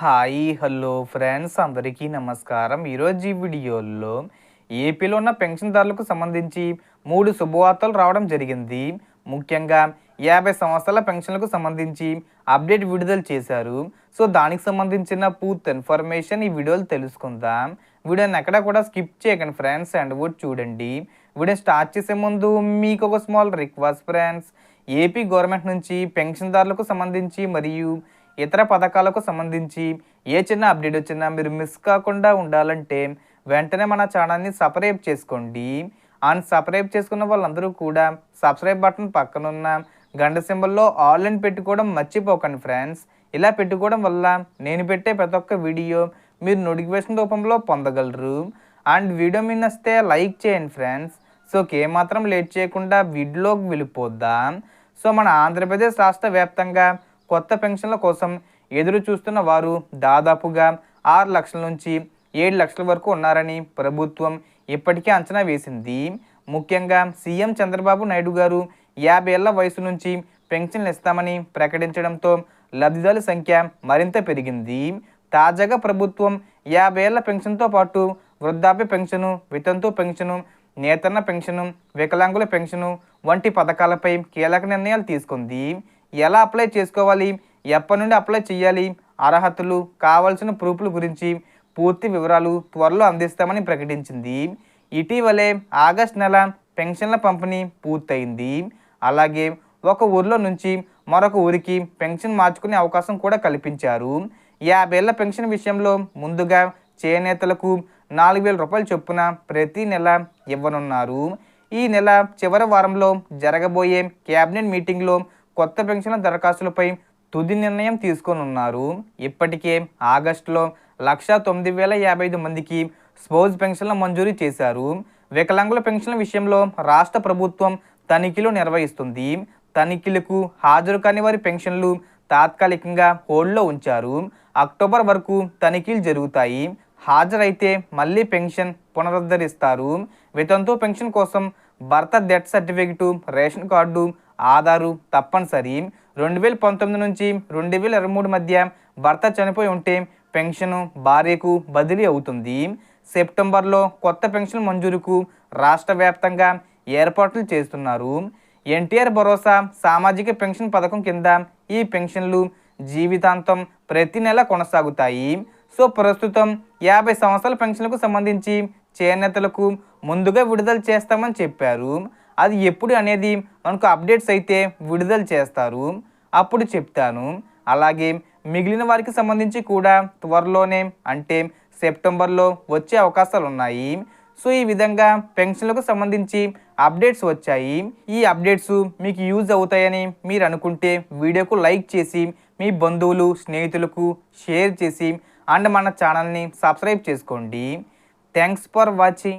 Hi hello friends అందరికీ నమస్కారం. ఈరోజు ఈ వీడియోలో ఏపీలో ఉన్న పెన్షన్దారులకు సంబంధించి మూడు శుభవార్తలు రావడం జరిగింది. ముఖ్యంగా యాభై సంవత్సరాల పెన్షన్లకు సంబంధించి అప్డేట్ విడుదల చేశారు. సో దానికి సంబంధించిన పూర్తి ఇన్ఫర్మేషన్ ఈ వీడియోలో తెలుసుకుందాం. వీడియోని ఎక్కడ కూడా స్కిప్ చేయకండి ఫ్రెండ్స్ అండ్ కూడా చూడండి. వీడియో స్టార్ట్ చేసే ముందు మీకు ఒక small request friends. AP government నుంచి పెన్షన్దారులకు సంబంధించి మరియు ఇతర పథకాలకు సంబంధించి ఏ చిన్న అప్డేట్ వచ్చినా మీరు మిస్ కాకుండా ఉండాలంటే వెంటనే మన ఛానల్ని సబ్స్క్రైబ్ చేసుకోండి. అండ్ సబ్స్క్రైబ్ చేసుకున్న వాళ్ళందరూ కూడా సబ్స్క్రైబ్ బటన్ పక్కనున్న గంట సింబల్లో ఆల్ అని పెట్టుకోవడం మర్చిపోకండి ఫ్రెండ్స్. ఇలా పెట్టుకోవడం వల్ల నేను పెట్టే ప్రతి ఒక్క వీడియో మీరు నోటిఫికేషన్ రూపంలో పొందగలరు. అండ్ వీడియో మీ వస్తే లైక్ చేయండి ఫ్రెండ్స్. సో ఏమాత్రం లేట్ చేయకుండా వీడియోకి వెళ్ళిపోద్దాం. సో మన ఆంధ్రప్రదేశ్ రాష్ట్ర వ్యాప్తంగా కొత్త పెన్షన్ల కోసం ఎదురు చూస్తున్న వారు దాదాపుగా ఆరు లక్షల నుంచి ఏడు లక్షల వరకు ఉన్నారని ప్రభుత్వం ఇప్పటికే అంచనా వేసింది. ముఖ్యంగా సీఎం చంద్రబాబు నాయుడు గారు యాభై ఏళ్ళ వయసు నుంచి పెన్షన్లు ఇస్తామని ప్రకటించడంతో లబ్ధిదారుల సంఖ్య మరింత పెరిగింది. తాజాగా ప్రభుత్వం యాభై ఏళ్ళ పెన్షన్తో పాటు వృద్ధాప్య పెన్షను వితంతు పెన్షను నేతన్న పెన్షను వికలాంగుల పెన్షను వంటి పథకాలపై కీలక నిర్ణయాలు తీసుకుంది. ఎలా అప్లై చేసుకోవాలి? ఎప్పటి నుండి అప్లై చేయాలి? అర్హతలు కావాల్సిన ప్రూఫ్ల గురించి పూర్తి వివరాలు త్వరలో అందిస్తామని ప్రకటించింది. ఇటీవలే ఆగస్ట్ నెల పెన్షన్ల పంపిణీ పూర్తయింది. అలాగే ఒక ఊర్లో నుంచి మరొక ఊరికి పెన్షన్ మార్చుకునే అవకాశం కూడా కల్పించారు. యాభేళ్ళ పెన్షన్ విషయంలో ముందుగా చేనేతలకు నాలుగు వేల రూపాయల చొప్పున ప్రతి నెల ఇవ్వనున్నారు. ఈ నెల చివరి వారంలో జరగబోయే క్యాబినెట్ మీటింగ్లో కొత్త పెన్షన్ల దరఖాస్తులపై తుది నిర్ణయం తీసుకోనున్నారు. ఇప్పటికే ఆగస్టులో లక్ష తొమ్మిది వేల యాభై ఐదు మందికి స్పౌజ్ పెన్షన్ల మంజూరు చేశారు. వికలాంగుల పెన్షన్ల విషయంలో రాష్ట్ర ప్రభుత్వం తనిఖీలు నిర్వహిస్తుంది. తనిఖీలకు హాజరు కాని వారి పెన్షన్లు తాత్కాలికంగా హోల్డ్లో ఉంచారు. అక్టోబర్ వరకు తనిఖీలు జరుగుతాయి. హాజరైతే మళ్ళీ పెన్షన్ పునరుద్ధరిస్తారు. వితంతు పెన్షన్ కోసం భర్త death certificate ration card Aadhaar తప్పనిసరి. రెండు వేల పంతొమ్మిది నుంచి రెండు వేల ఇరవై మూడు మధ్య భర్త చనిపోయి ఉంటే పెన్షన్ భార్యకు బదిలీ అవుతుంది. సెప్టెంబర్లో కొత్త పెన్షన్ మంజూరుకు రాష్ట్ర వ్యాప్తంగా ఏర్పాట్లు చేస్తున్నారు. ఎన్టీఆర్ భరోసా సామాజిక పెన్షన్ పథకం కింద ఈ పెన్షన్లు జీవితాంతం ప్రతి నెల కొనసాగుతాయి. సో ప్రస్తుతం యాభై సంవత్సరాల పెన్షన్లకు సంబంధించి చేనేతలకు ముందుగా విడుదల చేస్తామని చెప్పారు. అది ఎప్పుడు అనేది మనకు అప్డేట్స్ అయితే విడుదల చేస్తారు. అప్పుడు చెప్తాను. అలాగే మిగిలిన వారికి సంబంధించి కూడా త్వరలోనే అంటే సెప్టెంబర్లో వచ్చే అవకాశాలు ఉన్నాయి. సో ఈ విధంగా పెన్షన్లకు సంబంధించి అప్డేట్స్ వచ్చాయి. ఈ అప్డేట్స్ మీకు యూజ్ అవుతాయని మీరు అనుకుంటే వీడియోకు లైక్ చేసి మీ బంధువులు స్నేహితులకు షేర్ చేసి అండ్ మన ఛానల్ని సబ్స్క్రైబ్ చేసుకోండి. Thanks for watching